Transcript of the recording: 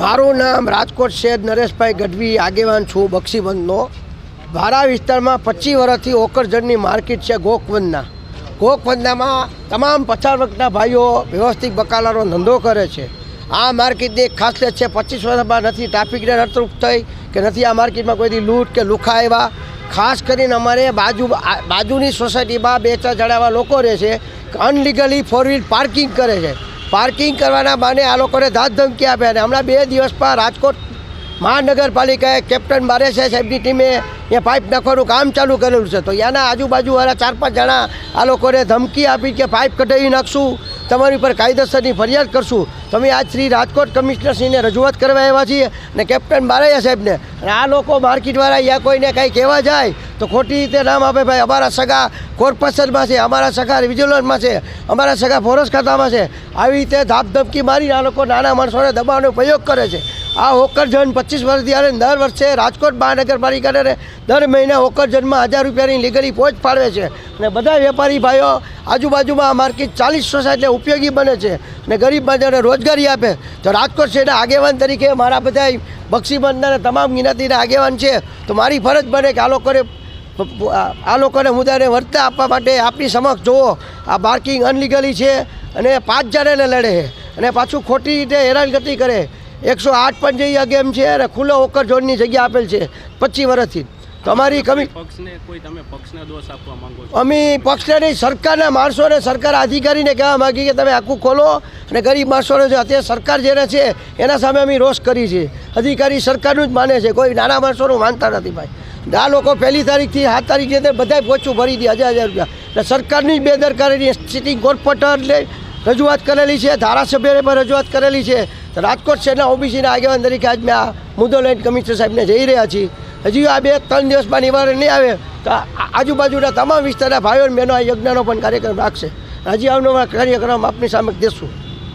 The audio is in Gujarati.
મારું નામ રાજકોટ શહેર નરેશભાઈ ગઢવી આગેવાન છું, બક્ષીબંધનો. વારા વિસ્તારમાં પચીસ વર્ષથી ઓકરજણની માર્કેટ છે ગોકવંદના. ગોકવંદામાં તમામ પછાર વર્ગના ભાઈઓ વ્યવસ્થિત બકાલાનો ધંધો કરે છે. આ માર્કેટની એક ખાસિયત છે, પચીસ વર્ષમાં નથી ટ્રાફિકને નતરૂપ થઈ કે નથી આ માર્કેટમાં કોઈ દી લૂંટ કે લુખા આવ્યા. ખાસ કરીને અમારે બાજુ બાજુની સોસાયટીમાં બે ચાર જણાવા લોકો રહે છે અનલીગલી ફોર વ્હીલ પાર્કિંગ કરે છે. પાર્કિંગ કરવાના બાને આ લોકોને ધાત ધમકી આપે અને હમણાં બે દિવસમાં રાજકોટ મહાનગરપાલિકાએ કેપ્ટન બારેસા સાહેબની ટીમે અહીંયા પાઇપ નાખવાનું કામ ચાલુ કરેલું છે. તો એના આજુબાજુવાળા ચાર પાંચ જણા આ લોકોને ધમકી આપી કે પાઇપ કઢાવી નાખશું. તમારી પર કાયદેસરની ફરિયાદ કરશું. તમે આજ શ્રી રાજકોટ કમિશનરશ્રીને રજૂઆત કરવા આવ્યા છીએ અને કેપ્ટન બારૈયા સાહેબને. અને આ લોકો માર્કેટવાળા યા કોઈને કાંઈ કહેવા જાય તો ખોટી રીતે નામ આપે ભાઈ. અમારા સગા કોર્પોરેશનમાં છે, અમારા સગા વિજિલન્સમાં છે, અમારા સગા ફોરેસ્ટ ખાતામાં છે. આવી રીતે ધાપધમકી મારીને આ લોકો નાના માણસોને દબાવવાનો પ્રયોગ કરે છે. આ હોકરજન પચીસ વર્ષથી અને દર વર્ષે રાજકોટ મહાનગરપાલિકાને દર મહિને હોકરજનમાં હજાર રૂપિયાની લીગલી પહોંચ ફાળવે છે. અને બધા વેપારી ભાઈઓ આજુબાજુમાં આ માર્કેટ ચાલીસ સોસાયટી ઉપયોગી બને છે. અને ગરીબ બજારને રોજગારી આપે. તો રાજકોટ શહેરના આગેવાન તરીકે મારા બધા બક્ષીબંધના તમામ જ્ઞાતિના આગેવાન છે. તો મારી ફરજ બને કે આ લોકોને આ લોકોને મુદ્દાને વર્તા આપવા માટે આપની સમક્ષ જુઓ. આ પાર્કિંગ અનલીગલી છે અને પાંચ જણાને લડે. અને પાછું ખોટી રીતે હેરાનગતિ કરે. એકસો આઠ પણ જેવી ગેમ છે અને ખુલ્લો ઓકર ઝોનની જગ્યા આપેલ છે પચીસ વર્ષથી તમારી કમી અમે પક્ષને નહીં સરકારના માણસોને સરકાર અધિકારીને કહેવા માગીએ કે તમે આખું ખોલો અને ગરીબ માણસોને જે અત્યારે સરકાર જેને છે એના સામે અમે રોષ કરી છે. અધિકારી સરકારનું જ માને છે કોઈ નાના માણસોનું માનતા નથી ભાઈ. આ લોકો પહેલી તારીખથી સાત તારીખની અંદર બધાય પોચું ભરી દે હજાર હજાર રૂપિયા. એટલે સરકારની જ બેદરકારીની સિટિંગ કોર્પોરેટરને રજૂઆત કરેલી છે ધારાસભ્યને પણ રજૂઆત કરેલી છે. રાજકોટ શહેરના ઓબીસીના આગેવાન તરીકે આજ મેં આ મુદ્દો લઈને કમિશનર સાહેબને જઈ રહ્યા છીએ. હજી આ બે ત્રણ દિવસમાં નિવારણ નહીં આવે, તો આજુબાજુના તમામ વિસ્તારના ભાઈઓ બહેનો આ યજ્ઞનો પણ કાર્યક્રમ રાખશે. હજી આવનારા કાર્યક્રમ આપની સામે દેશું.